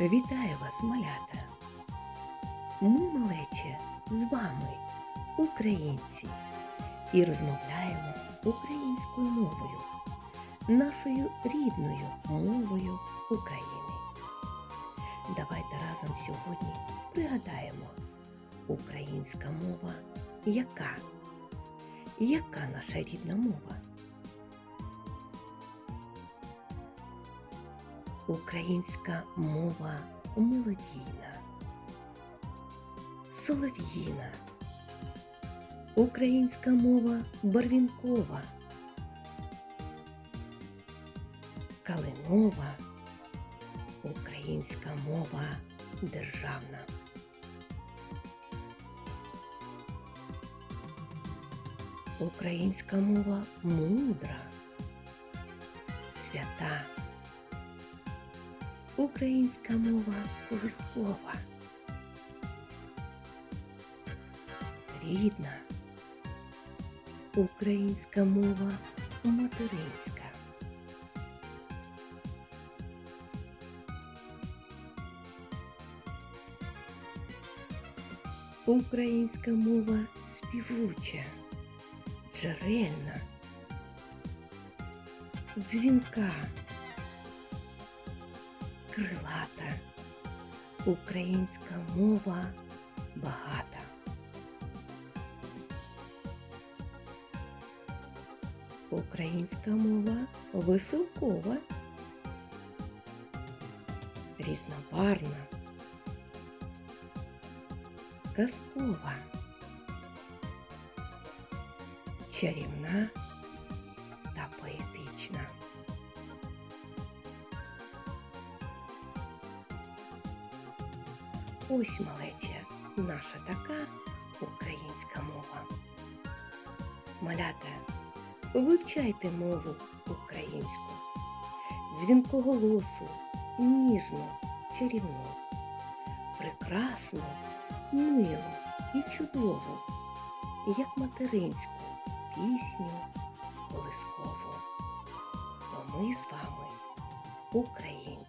Вітаю вас, малята! Ми, малече, з вами, українці, і розмовляємо українською мовою, нашою рідною мовою України. Давайте разом сьогодні пригадаємо, українська мова яка? Яка наша рідна мова? Українська мова мелодійна, солов'їна, українська мова барвінкова, калинова, українська мова державна. Українська мова мудра, свята. Українська мова колискова. Рідна. Українська мова материнська. Українська мова співуча, джерельна, дзвінка крилата, українська мова багата. Українська мова веселкова, різнобарна, казкова, чарівна Ось малеча, наша така українська мова. Малята, вивчайте мову українську, дзвінкоголосу, ніжну, чарівну, прекрасну, милу і чудову, як материнську пісню колискову. Бо ми з вами українці.